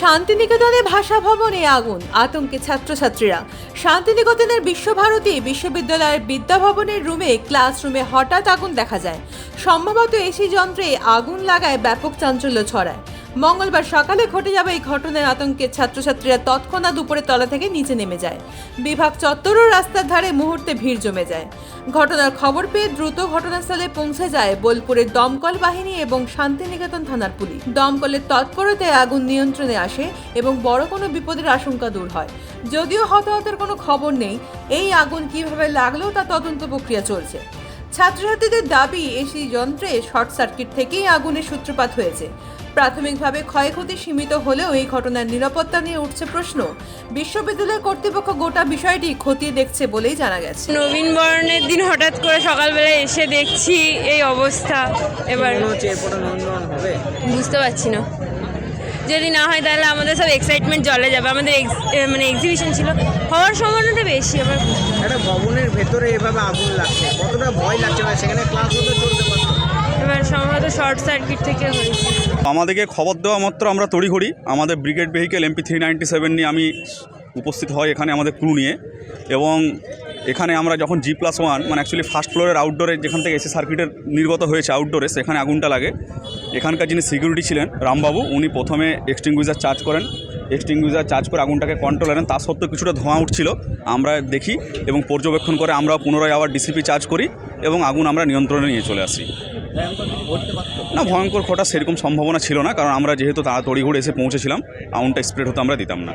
শান্তিনিকেতনে ভাষা ভবনে আগুন, আতঙ্কে ছাত্রছাত্রীরা। শান্তিনিকেতনের বিশ্বভারতী বিশ্ববিদ্যালয়ের বিদ্যাভবনের রুমে, ক্লাসরুমে হঠাৎ আগুন দেখা যায়। সম্ভবত এসি যন্ত্রে আগুন লাগায় ব্যাপক চাঞ্চল্য ছড়ায়। মঙ্গলবার সকালে ঘটে যাওয়া এই ঘটনার আতঙ্কে ছাত্রছাত্রীরা তৎক্ষণাৎ উপরে তলা থেকে নিচে নেমে যায়। বিভাগ চত্বর ও রাস্তার ধারে মুহূর্তে ভিড় জমে যায়। ঘটনার খবর পেয়ে দ্রুত ঘটনাস্থলে পৌঁছে যায় বোলপুরের দমকল বাহিনী এবং শান্তিনিকেতন থানার পুলিশ। দমকলের তৎপরতায় আগুন নিয়ন্ত্রণে আসে এবং বড় কোনো বিপদের আশঙ্কা দূর হয়। যদিও হতাহতের কোনো খবর নেই, এই আগুন কীভাবে লাগল তা তদন্ত প্রক্রিয়া চলছে। ছাত্রছাত্রীদের দাবি এসি যন্ত্রে শর্ট সার্কিট থেকেই আগুনের সূত্রপাত হয়েছে। প্রাথমিকভাবে ক্ষয়ক্ষতি সীমিত হলেও এই ঘটনার নিরাপত্তা নিয়ে উঠছে প্রশ্ন। বিশ্ববিদ্যালয় কর্তৃপক্ষ গোটা বিষয়টি খতিয়ে দেখছে বলেই জানা গেছে। নবীন বরণের দিন হঠাৎ করে সকালবেলা এসে দেখছি এই অবস্থা। এবার বুঝতে পারছি না। যদি না হয় তাহলে আমাদের সব এক্সাইটমেন্ট জলে যাবে। আমাদের মানে এক্সিবিশন ছিল। হওয়ার সম্ভাবনাটা বেশি আবার। একটা ভবনের ভেতরে এভাবে আগুন লাগছে। কতটা ভয় লাগছে সেখানে ক্লাস হতে চলতে পারতো এবার সম্ভবত শর্ট সার্কিট থেকে হয়েছে। আমাদেরকে খবর দেওয়া মাত্র আমরা তড়িঘড়ি। আমাদের brigade vehicle MP three ninety seven নিয়ে আমি উপস্থিত হয় এখানে আমাদের ক্রু নিয়ে এবং এখানে আমরা যখন জি প্লাস ওয়ান মানে অ্যাকচুয়ালি ফার্স্ট ফ্লোরের আউটডোরে যেখান থেকে এসি সার্কিটের নির্গত হয়েছে আউটডোরে সেখানে আগুনটা লাগে। এখানকার যিনি সিকিউরিটি ছিলেন, রামবাবু, উনি প্রথমে এক্সটিংগুইজার চার্জ করেন। এক্সটিংগুইজার চার্জ করে আগুনটাকে কন্ট্রোল করেন। তা সত্ত্বেও কিছুটা ধোঁয়া উঠছিল। আমরা দেখি এবং পর্যবেক্ষণ করে আমরা পুনরায় আবার ডিসিপি চার্জ করি এবং আগুন আমরা নিয়ন্ত্রণে নিয়ে চলে আসি। না, ভয়ঙ্কর ঘটা সেরকম সম্ভাবনা ছিল না, কারণ আমরা যেহেতু তাড়াতাড়ি ঘুরে এসে পৌঁছেছিলাম আউনটা স্প্রেড হতে আমরা দিতাম না।